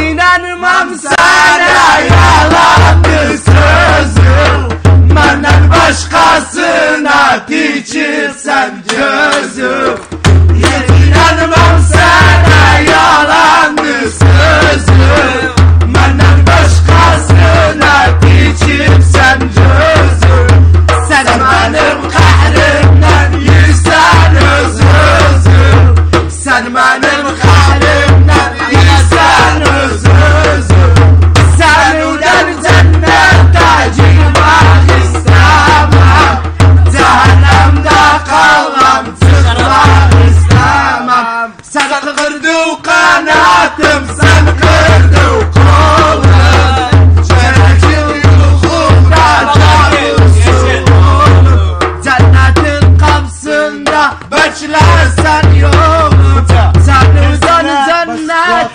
inanmam sana yalandı sözüm Benden başkasına dikilsem gözüm İnanmam sana yalandı sözüm Benden başkasına dikilsem gözüm Sen benim kahrimden yüzden özüm Sen benim kahrimden Sen kırdı kanatım sen kırdı kolum Şerefim yukumda tarılsın Cennetin kapsında yok.